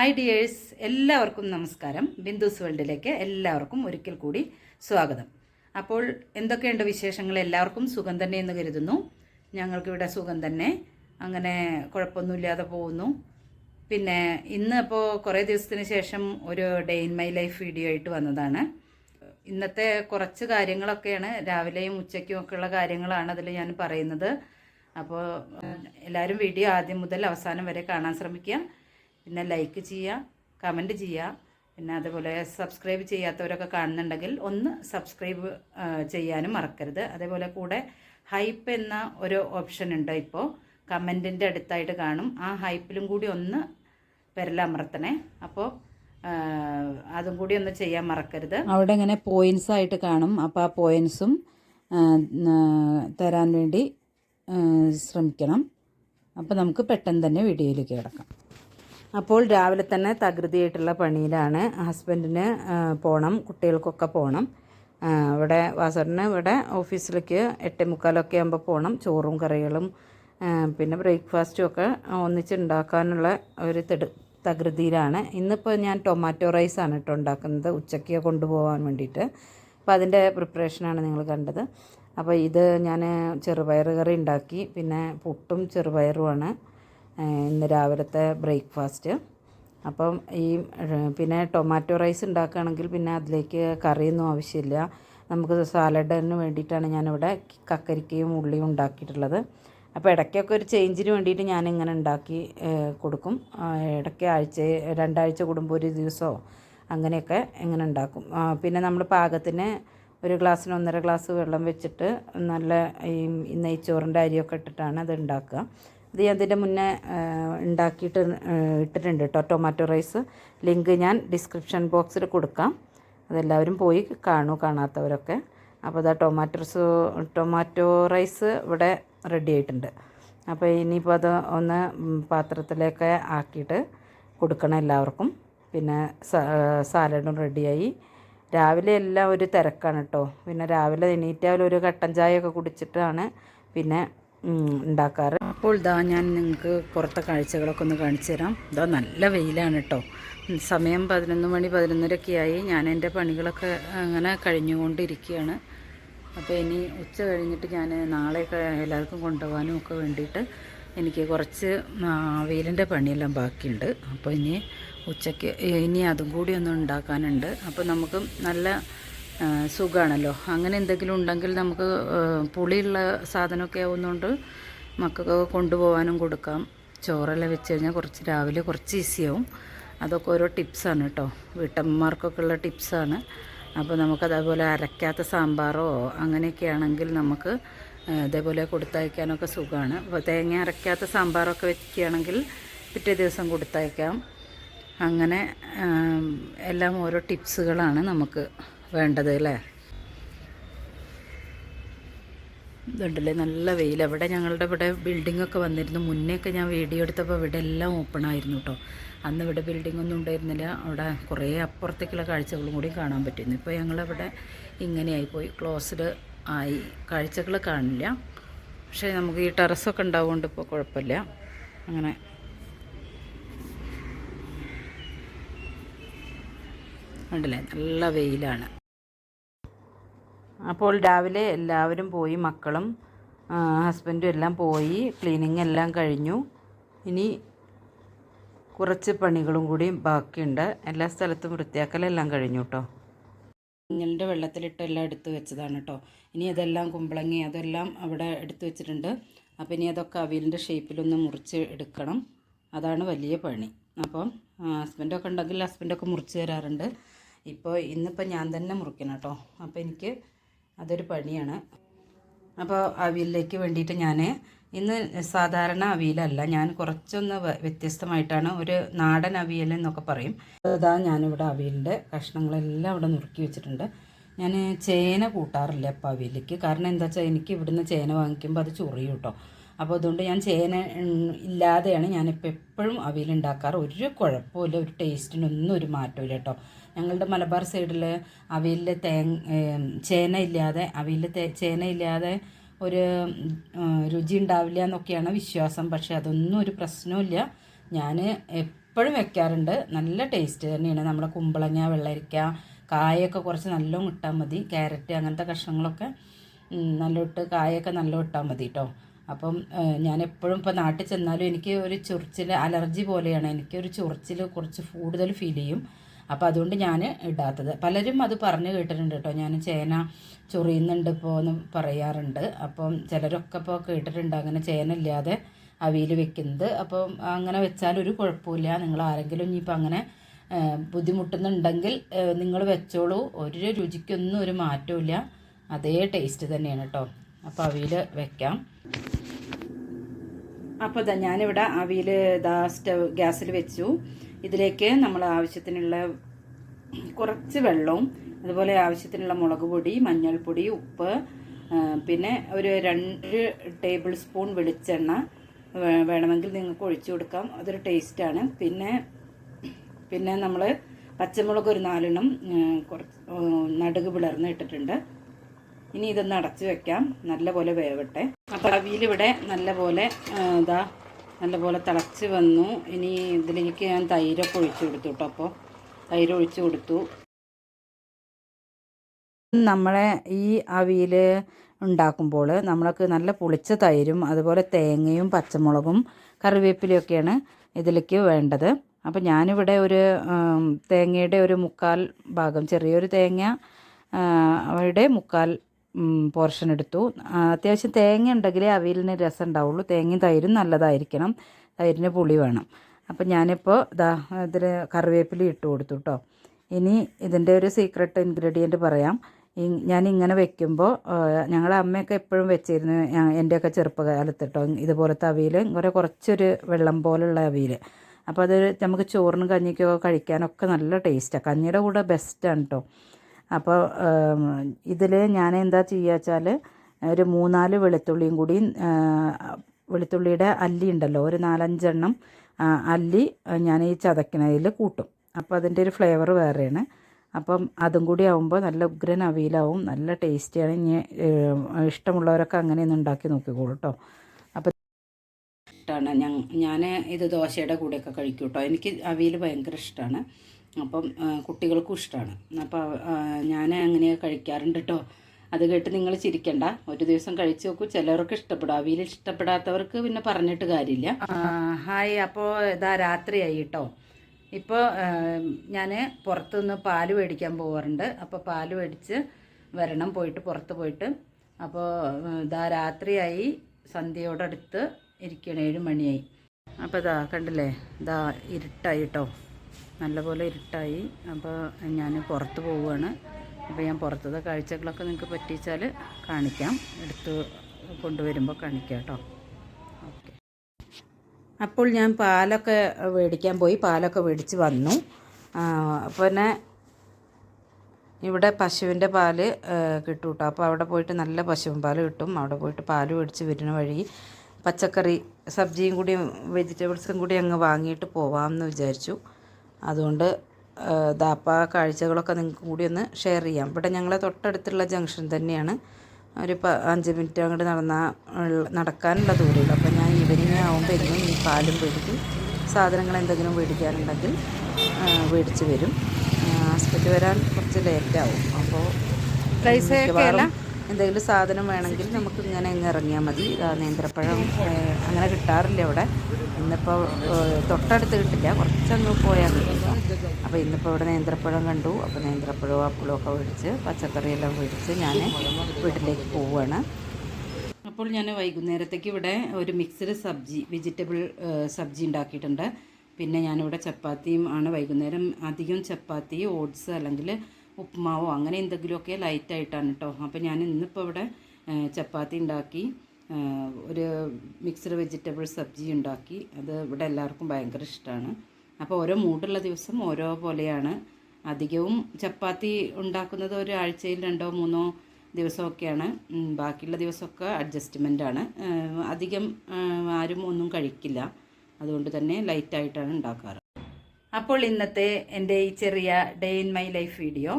Hi dears എല്ലാവർക്കും നമസ്കാരം. ബിന്ദുസ് വേൾഡിലേക്ക് എല്ലാവർക്കും ഒരിക്കൽ കൂടി സ്വാഗതം. അപ്പോൾ എന്തൊക്കെയുണ്ട് വിശേഷങ്ങൾ? എല്ലാവർക്കും സുഖം തന്നെ എന്ന് കരുതുന്നു. ഞങ്ങൾക്കിവിടെ സുഖം തന്നെ. അങ്ങനെ കുഴപ്പമൊന്നുമില്ലാതെ പോകുന്നു. പിന്നെ ഇന്ന് ഇപ്പോൾ കുറേ ദിവസത്തിന് ശേഷം ഒരു day in my life video ആയിട്ട് വന്നതാണ്. ഇന്നത്തെ കുറച്ച് കാര്യങ്ങളൊക്കെയാണ്. രാവിലെയും ഉച്ചയ്ക്കും ഒക്കെ ഉള്ള കാര്യങ്ങളാണ് അതിൽ ഞാൻ പറയുന്നത്. അപ്പോൾ എല്ലാവരും വീഡിയോ ആദ്യം മുതൽ അവസാനം വരെ കാണാൻ ശ്രമിക്കുക. പിന്നെ ലൈക്ക് ചെയ്യുക കമന്റ് ചെയ്യുക പിന്നെ അതുപോലെ സബ്സ്ക്രൈബ് ചെയ്യാത്തവരൊക്കെ കാണുന്നുണ്ടെങ്കിൽ ഒന്ന് സബ്സ്ക്രൈബ് ചെയ്യാനും മറക്കരുത്. അതേപോലെ കൂടെ ഹൈപ്പ് എന്ന ഒരു ഓപ്ഷൻ ഉണ്ട് ഇപ്പോൾ കമന്റിന്റെ അടുത്തായിട്ട് കാണും. ആ ഹൈപ്പിലും കൂടി ഒന്ന് പെരലമർത്തണേ അപ്പോൾ അതും കൂടി ഒന്ന് ചെയ്യാൻ മറക്കരുത്. അവിടെ ഇങ്ങനെ പോയിൻസ് ആയിട്ട് കാണും. അപ്പോൾ ആ പോയിൻസും തരാൻ വേണ്ടി ശ്രമിക്കണം. അപ്പോൾ നമുക്ക് പെട്ടെന്ന് തന്നെ വീഡിയോയിലേക്ക് കിടക്കാം. അപ്പോൾ രാവിലെ തന്നെ തകൃതിയായിട്ടുള്ള പണിയിലാണ് ഹസ്ബൻഡിന് പോകണം കുട്ടികൾക്കൊക്കെ പോകണം ഇവിടെ വാസറിന് ഇവിടെ ഓഫീസിലേക്ക് എട്ടേ മുക്കാലൊക്കെ ആകുമ്പോൾ പോകണം ചോറും കറികളും പിന്നെ ബ്രേക്ക്ഫാസ്റ്റും ഒക്കെ ഒന്നിച്ചുണ്ടാക്കാനുള്ള ഒരു തെട് തകൃതിയിലാണ്. ഇന്നിപ്പോൾ ഞാൻ ടൊമാറ്റോ റൈസാണ് കേട്ടോ ഉണ്ടാക്കുന്നത് ഉച്ചയ്ക്ക് കൊണ്ടുപോകാൻ വേണ്ടിയിട്ട്. അപ്പോൾ അതിന്റെ പ്രിപ്പറേഷനാണ് നിങ്ങൾ കണ്ടത്. അപ്പോൾ ഇത് ഞാൻ ചെറുപയർ കറി ഉണ്ടാക്കി പിന്നെ പുട്ടും ചെറുപയറുമാണ് ഇന്ന് രാവിലത്തെ ബ്രേക്ക്ഫാസ്റ്റ്. അപ്പം ഈ പിന്നെ ടൊമാറ്റോ റൈസ് ഉണ്ടാക്കുകയാണെങ്കിൽ പിന്നെ അതിലേക്ക് കറിയൊന്നും ആവശ്യമില്ല. നമുക്ക് സാലഡിന് വേണ്ടിയിട്ടാണ് ഞാനിവിടെ കക്കരിക്കയും ഉള്ളിയും ഉണ്ടാക്കിയിട്ടുള്ളത്. അപ്പോൾ ഇടയ്ക്കൊക്കെ ഒരു ചേഞ്ചിന് വേണ്ടിയിട്ട് ഞാനിങ്ങനെ ഉണ്ടാക്കി കൊടുക്കും. ഇടയ്ക്ക് ആഴ്ച രണ്ടാഴ്ച കൂടുമ്പോൾ ഒരു ദിവസമോ അങ്ങനെയൊക്കെ ഇങ്ങനെ ഉണ്ടാക്കും. പിന്നെ നമ്മൾ പാകത്തിന് ഒരു ഗ്ലാസ്സിന് ഒന്നര ഗ്ലാസ് വെള്ളം വെച്ചിട്ട് നല്ല ഈ നെയ്ച്ചോറിന്റെ അരിയൊക്കെ ഇട്ടിട്ടാണ് അത് ഉണ്ടാക്കുക. ഇത് ഞാൻ ഇതിന്റെ മുന്നേ ഉണ്ടാക്കിയിട്ട് ഇട്ടിട്ടുണ്ട് കേട്ടോ ടൊമാറ്റോ റൈസ് ലിങ്ക് ഞാൻ ഡിസ്ക്രിപ്ഷൻ ബോക്സിൽ കൊടുക്കാം. അതെല്ലാവരും പോയി കാണൂ കാണാത്തവരൊക്കെ. അപ്പോൾ ഇതാ ടൊമാറ്റോസ് ടൊമാറ്റോ റൈസ് ഇവിടെ റെഡി ആയിട്ടുണ്ട്. അപ്പോൾ ഇനിയിപ്പോൾ അത് ഒന്ന് പാത്രത്തിലേക്ക് ആക്കിയിട്ട് കൊടുക്കണം എല്ലാവർക്കും. പിന്നെ സാലഡും റെഡിയായി രാവിലെ എല്ലാം ഒരു തിരക്കാണ് കേട്ടോ പിന്നെ രാവിലെ എണീറ്റാൽ ഒരു കട്ടൻ ചായയൊക്കെ കുടിച്ചിട്ടാണ് പിന്നെ ഉണ്ടാക്കാറ്. അപ്പോൾ ഇതാ ഞാൻ നിങ്ങൾക്ക് പുറത്തെ കാഴ്ചകളൊക്കെ ഒന്ന് കാണിച്ചു തരാം. ഇതാ നല്ല വെയിലാണ് കേട്ടോ സമയം പതിനൊന്ന് മണി പതിനൊന്നരയൊക്കെ ആയി. ഞാൻ എന്റെ പണികളൊക്കെ അങ്ങനെ കഴിഞ്ഞുകൊണ്ടിരിക്കുകയാണ്. അപ്പോൾ ഇനി ഉച്ച കഴിഞ്ഞിട്ട് ഞാൻ നാളെ എല്ലാവർക്കും കൊണ്ടുപോകാനും ഒക്കെ വേണ്ടിയിട്ട് എനിക്ക് കുറച്ച് വെയിലിന്റെ പണിയെല്ലാം ബാക്കിയുണ്ട്. അപ്പോൾ ഇനി ഉച്ചയ്ക്ക് ഇനി അതും കൂടി ഒന്ന് ഉണ്ടാക്കാനുണ്ട്. അപ്പോൾ നമുക്ക് നല്ല സുഖമാണല്ലോ അങ്ങനെ എന്തെങ്കിലും ഉണ്ടെങ്കിൽ നമുക്ക് പുളിയുള്ള സാധനമൊക്കെ ആവുന്നതുകൊണ്ട് മക്കൾക്കൊക്കെ കൊണ്ടുപോകാനും കൊടുക്കാം. ചോറെല്ലാം വെച്ച് കഴിഞ്ഞാൽ കുറച്ച് രാവിലെ കുറച്ച് ഈസിയാവും. അതൊക്കെ ഓരോ ടിപ്സാണ് കേട്ടോ വീട്ടമ്മമാർക്കൊക്കെ ഉള്ള ടിപ്സാണ് അപ്പോൾ നമുക്ക് അതേപോലെ അരക്കാത്ത സാമ്പാറോ അങ്ങനെയൊക്കെ ആണെങ്കിൽ നമുക്ക് ഇതേപോലെ കൊടുത്തയക്കാനൊക്കെ സുഖമാണ് അപ്പോൾ തേങ്ങ അരക്കാത്ത സാമ്പാറൊക്കെ വെക്കുകയാണെങ്കിൽ പിറ്റേ ദിവസം കൊടുത്തയക്കാം. അങ്ങനെ എല്ലാം ഓരോ ടിപ്സുകളാണ് നമുക്ക് വേണ്ടത് അല്ലേ? ഇതുണ്ടല്ലേ നല്ല വെയിൽ അവിടെ ഞങ്ങളുടെ ഇവിടെ ബിൽഡിംഗ് ഒക്കെ വന്നിരുന്നു. മുന്നേ ഒക്കെ ഞാൻ വീഡിയോ എടുത്തപ്പോൾ ഇവിടെ എല്ലാം ഓപ്പൺ ആയിരുന്നു കേട്ടോ അന്ന് ഇവിടെ ബിൽഡിംഗ് ഒന്നും ഉണ്ടായിരുന്നില്ല. അവിടെ കുറേ അപ്പുറത്തേക്കുള്ള കാഴ്ചകളും കൂടി കാണാൻ പറ്റുന്നു ഇപ്പോൾ ഞങ്ങളിവിടെ ഇങ്ങനെയായിപ്പോയി. ക്ലോസ്ഡ് ആയി. കാഴ്ചകൾ കാണില്ല. പക്ഷേ നമുക്ക് ഈ ടെറസൊക്കെ ഉണ്ടാവുകൊണ്ട് ഇപ്പോൾ കുഴപ്പമില്ല. അങ്ങനെ. ഉണ്ടല്ലേ? നല്ല വെയിലാണ്. അപ്പോൾ രാവിലെ എല്ലാവരും പോയി മക്കളും ഹസ്ബൻഡും എല്ലാം പോയി ക്ലീനിങ് എല്ലാം കഴിഞ്ഞു. ഇനി കുറച്ച് പണികളും കൂടി ബാക്കിയുണ്ട്. എല്ലാ സ്ഥലത്തും വൃത്തിയാക്കലെല്ലാം കഴിഞ്ഞു കേട്ടോ മഞ്ഞളിന്റെ വെള്ളത്തിലിട്ട് എല്ലാം എടുത്ത് വെച്ചതാണ് കേട്ടോ ഇനി അതെല്ലാം കുമ്പളങ്ങി അതെല്ലാം അവിടെ എടുത്ത് വെച്ചിട്ടുണ്ട്. അപ്പോൾ ഇനി അതൊക്കെ അവിയലിന്റെ ഷേപ്പിലൊന്ന് മുറിച്ച് എടുക്കണം. അതാണ് വലിയ പണി. അപ്പം ഹസ്ബൻഡൊക്കെ ഉണ്ടെങ്കിൽ ഹസ്ബൻഡൊക്കെ മുറിച്ച് തരാറുണ്ട്. ഇപ്പോൾ ഇന്നിപ്പോൾ ഞാൻ തന്നെ മുറിക്കണം കേട്ടോ അപ്പോൾ എനിക്ക് അതൊരു പണിയാണ്. അപ്പോൾ അവിയലിലേക്ക് വേണ്ടിയിട്ട് ഞാൻ ഇന്ന് സാധാരണ അവിയലല്ല ഞാൻ കുറച്ചൊന്ന് വ്യത്യസ്തമായിട്ടാണ് ഒരു നാടൻ അവിയൽ എന്നൊക്കെ പറയും. അതാ ഞാനിവിടെ അവിയലിന്റെ കഷ്ണങ്ങളെല്ലാം ഇവിടെ നുറുക്കി വെച്ചിട്ടുണ്ട്. ഞാൻ ചേന കൂട്ടാറില്ല അപ്പോൾ അവിയലിലേക്ക്. കാരണം എന്താ വെച്ചാൽ എനിക്ക് ഇവിടുന്ന് ചേന വാങ്ങിക്കുമ്പോൾ അത് ചൊറിയും കേട്ടോ അപ്പോൾ അതുകൊണ്ട് ഞാൻ ചേന ഇല്ലാതെയാണ് ഞാനിപ്പോൾ എപ്പോഴും അവിയൽ ഉണ്ടാക്കാറ്. ഒരു കുഴപ്പമില്ല ഒരു ടേസ്റ്റിനൊന്നും ഒരു മാറ്റമില്ല കേട്ടോ. ഞങ്ങളുടെ മലബാർ സൈഡിൽ അവിയലിൽ തേങ്ങ ചേന ഇല്ലാതെ അവിയലിൽ തേ- ചേന ഇല്ലാതെ ഒരു രുചി ഉണ്ടാവില്ല എന്നൊക്കെയാണ് വിശ്വാസം. പക്ഷേ അതൊന്നും ഒരു പ്രശ്നമില്ല ഞാൻ എപ്പോഴും വെക്കാറുണ്ട്. നല്ല ടേസ്റ്റ് തന്നെയാണ്. നമ്മുടെ കുമ്പളങ്ങ വെള്ളരിക്ക കായൊക്കെ കുറച്ച് നല്ലോണം ഇട്ടാൽ മതി. ക്യാരറ്റ് അങ്ങനത്തെ കഷ്ണങ്ങളൊക്കെ നല്ലോട്ട് കായൊക്കെ നല്ലോണം ഇട്ടാൽ മതി കേട്ടോ. അപ്പം ഞാൻ എപ്പോഴും ഇപ്പോൾ നാട്ടിൽ ചെന്നാലും എനിക്ക് ഒരു ചൊറിച്ചിൽ അലർജി പോലെയാണ്. എനിക്കൊരു ചൊറിച്ചിൽ കുറച്ച് കൂടുതൽ ഫീൽ ചെയ്യും. അപ്പോൾ അതുകൊണ്ട് ഞാൻ ഇടാത്തത്. പലരും അത് പറഞ്ഞു കേട്ടിട്ടുണ്ട് കേട്ടോ. ഞാൻ ചേന ചൊറിയുന്നുണ്ട് ഇപ്പോൾ എന്ന് പറയാറുണ്ട്. അപ്പം ചിലരൊക്കെ ഇപ്പോൾ കേട്ടിട്ടുണ്ട് അങ്ങനെ ചേന ഇല്ലാതെ അവിയിൽ വെക്കുന്നത്. അപ്പം അങ്ങനെ വെച്ചാൽ ഒരു കുഴപ്പമില്ല. നിങ്ങൾ ആരെങ്കിലും ഇനിയിപ്പോൾ അങ്ങനെ ബുദ്ധിമുട്ടുന്നുണ്ടെങ്കിൽ നിങ്ങൾ വെച്ചോളൂ. ഒരു രുചിക്കൊന്നും ഒരു മാറ്റവും അതേ ടേസ്റ്റ് തന്നെയാണ് കേട്ടോ. അപ്പോൾ അവിയിൽ വെക്കാം. അപ്പോൾ ഇതാ ഞാനിവിടെ അവിയിൽ ഇതാ സ്റ്റവ് ഗ്യാസിൽ വെച്ചു. ഇതിലേക്ക് നമ്മൾ ആവശ്യത്തിനുള്ള കുറച്ച് വെള്ളവും അതുപോലെ ആവശ്യത്തിനുള്ള മുളക് പൊടി മഞ്ഞൾപ്പൊടി ഉപ്പ് പിന്നെ ഒരു രണ്ട് ടേബിൾ സ്പൂൺ വെളിച്ചെണ്ണ വേണമെങ്കിൽ നിങ്ങൾക്ക് ഒഴിച്ചു കൊടുക്കാം. അതൊരു ടേസ്റ്റാണ്. പിന്നെ പിന്നെ നമ്മൾ പച്ചമുളക് ഒരു നാലെണ്ണം കുറച്ച് നടുക് പിളർന്ന് ഇട്ടിട്ടുണ്ട്. ഇനി ഇതൊന്ന് അടച്ചു വെക്കാം. നല്ലപോലെ വേവട്ടെ. അപ്പോൾ അവിയിലിവിടെ നല്ലപോലെ ഇതാ നല്ലപോലെ തിളച്ച് വന്നു. ഇനി ഇതിലേക്ക് ഞാൻ തൈരൊക്കെ ഒഴിച്ചു കൊടുത്തു കേട്ടോ അപ്പോൾ തൈര് ഒഴിച്ചു കൊടുത്തു. നമ്മളെ ഈ അവിയിൽ ഉണ്ടാക്കുമ്പോൾ നമ്മൾക്ക് നല്ല പുളിച്ച തൈരും അതുപോലെ തേങ്ങയും പച്ചമുളകും കറിവേപ്പിലയൊക്കെയാണ് ഇതിലേക്ക് വേണ്ടത്. അപ്പോൾ ഞാനിവിടെ ഒരു തേങ്ങയുടെ ഒരു മുക്കാൽ ഭാഗം ചെറിയൊരു തേങ്ങ അവയുടെ മുക്കാൽ പോർഷൻ എടുത്തു. അത്യാവശ്യം തേങ്ങ ഉണ്ടെങ്കിലേ അവിയലിന് രസം ഉണ്ടാവുള്ളൂ തേങ്ങയും തൈരും നല്ലതായിരിക്കണം. തൈരിന് പുളി വേണം. അപ്പം ഞാനിപ്പോൾ ഇതാ ഇതിൽ കറിവേപ്പില ഇട്ട് കൊടുത്തു കേട്ടോ ഇനി ഇതിന്റെ ഒരു സീക്രട്ട് ഇൻഗ്രീഡിയന്റ് പറയാം. ഞാൻ ഇങ്ങനെ വെക്കുമ്പോൾ ഞങ്ങളുടെ അമ്മയൊക്കെ എപ്പോഴും വെച്ചിരുന്നു എന്റെയൊക്കെ ചെറുപ്പകാലത്ത് കേട്ടോ ഇതുപോലത്തെ അവിയൽ ഇങ്ങനെ കുറച്ചൊരു വെള്ളം പോലുള്ള അവിയൽ അപ്പോൾ അത് നമുക്ക് ചോറിനും കഞ്ഞിക്കൊക്കെ കഴിക്കാനൊക്കെ നല്ല ടേസ്റ്റാണ് കഞ്ഞിയുടെ കൂടെ ബെസ്റ്റാണ് കേട്ടോ അപ്പോൾ ഇതിൽ ഞാൻ എന്താ ചെയ്യുക വെച്ചാൽ ഒരു മൂന്നാൽ വെളുത്തുള്ളിയും കൂടി വെളുത്തുള്ളിയുടെ അല്ലി ഉണ്ടല്ലോ ഒരു നാലഞ്ചെണ്ണം അല്ലി ഞാൻ ഈ ചതക്കണതിൽ കൂട്ടും. അപ്പോൾ അതിന്റെ ഒരു ഫ്ലേവർ വേറെയാണ്. അപ്പം അതും കൂടി ആവുമ്പോൾ നല്ല ഉഗ്രൻ അവിയലാവും നല്ല ടേസ്റ്റിയാണ്. ഇനി ഇഷ്ടമുള്ളവരൊക്കെ അങ്ങനെ ഒന്ന് ഉണ്ടാക്കി നോക്കിക്കോളൂ കേട്ടോ അപ്പോൾ ഇഷ്ടമാണ് ഞാൻ ഞാൻ ഇത് ദോശയുടെ കൂടെയൊക്കെ കഴിക്കും കേട്ടോ എനിക്ക് അവിയൽ ഭയങ്കര ഇഷ്ടമാണ് അപ്പം കുട്ടികൾക്കും ഇഷ്ടമാണ് അപ്പോൾ ഞാൻ അങ്ങനെ കഴിക്കാറുണ്ട് കേട്ടോ അത് കേട്ട് നിങ്ങൾ ചിരിക്കണ്ട. ഒരു ദിവസം കഴിച്ചു നോക്കൂ. ചിലവർക്ക് ഇഷ്ടപ്പെടും. അവിയൽ ഇഷ്ടപ്പെടാത്തവർക്ക് പിന്നെ പറഞ്ഞിട്ട് കാര്യമില്ല. ഹായ്. അപ്പോൾ ഇതാ രാത്രിയായി കേട്ടോ ഇപ്പോൾ ഞാൻ പുറത്തുനിന്ന് പാൽ മേടിക്കാൻ പോകാറുണ്ട് അപ്പോൾ പാൽ മേടിച്ച് വരണം. പോയിട്ട് പുറത്ത് പോയിട്ട്. അപ്പോൾ ഇതാ രാത്രിയായി. സന്ധ്യയോടടുത്ത് ഇരിക്കണം ഏഴ് മണിയായി അപ്പോൾ ഇതാ കണ്ടില്ലേ? ഇതാ ഇരുട്ടായി കേട്ടോ നല്ലപോലെ ഇരുട്ടായി. അപ്പോൾ ഞാൻ പുറത്ത് പോവുകയാണ്. അപ്പോൾ ഞാൻ പുറത്തത്തെ കാഴ്ചകളൊക്കെ നിങ്ങൾക്ക് പറ്റിച്ചാൽ കാണിക്കാം. എടുത്ത് കൊണ്ടുവരുമ്പോൾ കാണിക്കാം കേട്ടോ. ഓക്കെ. അപ്പോൾ ഞാൻ പാലൊക്കെ മേടിക്കാൻ പോയി. പാലൊക്കെ മേടിച്ച് വന്നു. പിന്നെ ഇവിടെ പശുവിന്റെ പാൽ കിട്ടും കേട്ടോ അപ്പോൾ അവിടെ പോയിട്ട് നല്ല പശുവിൻ പാൽ കിട്ടും. അവിടെ പോയിട്ട് പാൽ മേടിച്ച് വരുന്ന വഴി പച്ചക്കറി സബ്ജിയും കൂടി വെജിറ്റബിൾസും കൂടി അങ്ങ് വാങ്ങിയിട്ട് പോവാമെന്ന് വിചാരിച്ചു. അതുകൊണ്ട് ദാപ്പാ കാഴ്ചകളൊക്കെ നിങ്ങൾക്ക് കൂടി ഒന്ന് ഷെയർ ചെയ്യാം. ഇവിടെ ഞങ്ങളെ തൊട്ടടുത്തുള്ള ജംഗ്ഷൻ തന്നെയാണ്. ഒരു പ അഞ്ച് മിനിറ്റ് അങ്ങോട്ട് നടന്നാൽ നടക്കാനുള്ള ദൂരമുള്ളൂ അപ്പോൾ ഞാൻ ഈവനിങ് ആകുമ്പോൾ എന്നും ഈ പാലും മേടിക്കും. സാധനങ്ങൾ എന്തെങ്കിലും മേടിക്കാനുണ്ടെങ്കിൽ ആ, മേടിച്ച് വരും. ഹസ്ബൻഡ് വരാൻ കുറച്ച് ലേറ്റാവും. അപ്പോൾ എന്തെങ്കിലും സാധനം വേണമെങ്കിൽ നമുക്ക് ഇങ്ങനെ ഇങ്ങ് ഇറങ്ങിയാൽ മതി. നേന്ത്രപ്പഴം അങ്ങനെ കിട്ടാറില്ല ഇവിടെ. ഇന്നിപ്പോൾ തൊട്ടടുത്ത് കിട്ടില്ല. കുറച്ചങ്ങ് പോയാൽ കിട്ടില്ല അപ്പോൾ ഇന്നിപ്പോൾ ഇവിടെ നേന്ത്രപ്പഴം കണ്ടു. അപ്പോൾ നേന്ത്രപ്പഴവും അപ്പളും ഒക്കെ മേടിച്ച് പച്ചക്കറിയെല്ലാം മേടിച്ച് ഞാൻ വീട്ടിലേക്ക് പോവുകയാണ് അപ്പോൾ ഞാൻ വൈകുന്നേരത്തേക്ക് ഇവിടെ ഒരു മിക്സ്ഡ് സബ്ജി വെജിറ്റബിൾ സബ്ജി ഉണ്ടാക്കിയിട്ടുണ്ട്. പിന്നെ ഞാനിവിടെ ചപ്പാത്തിയും ആണ്. വൈകുന്നേരം അധികം ചപ്പാത്തി ഓട്സ് അല്ലെങ്കിൽ ഉപ്പുമാവോ അങ്ങനെ എന്തെങ്കിലുമൊക്കെ ലൈറ്റായിട്ടാണ് കേട്ടോ അപ്പോൾ ഞാൻ ഇന്നിപ്പോൾ ഇവിടെ ചപ്പാത്തി ഉണ്ടാക്കി ഒരു മിക്സ്ഡ് വെജിറ്റബിൾ സബ്ജി ഉണ്ടാക്കി. അത് ഇവിടെ എല്ലാവർക്കും ഭയങ്കര ഇഷ്ടമാണ് അപ്പോൾ ഓരോ മൂടുള്ള ദിവസം ഓരോ പോലെയാണ്. അധികവും ചപ്പാത്തി ഉണ്ടാക്കുന്നത് ഒരു ആഴ്ചയിൽ രണ്ടോ മൂന്നോ ദിവസമൊക്കെയാണ്. ബാക്കിയുള്ള ദിവസമൊക്കെ അഡ്ജസ്റ്റ്മെന്റ് ആണ്. അധികം ആരും ഒന്നും കഴിക്കില്ല. അതുകൊണ്ട് തന്നെ ലൈറ്റായിട്ടാണ് ഉണ്ടാക്കാറ്. അപ്പോൾ ഇന്നത്തെ എന്റെ ഈ ചെറിയ day in my life video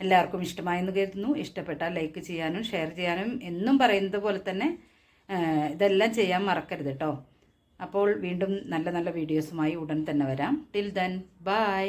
എല്ലാവർക്കും ഇഷ്ടമായെന്ന് കരുതുന്നു. ഇഷ്ടപ്പെട്ടാൽ ലൈക്ക് ചെയ്യാനും ഷെയർ ചെയ്യാനും എന്നും പറയുന്നത് പോലെ തന്നെ ഇതെല്ലാം ചെയ്യാൻ മറക്കരുത് കേട്ടോ അപ്പോൾ വീണ്ടും നല്ല നല്ല വീഡിയോസുമായി ഉടൻ തന്നെ വരാം. Till then bye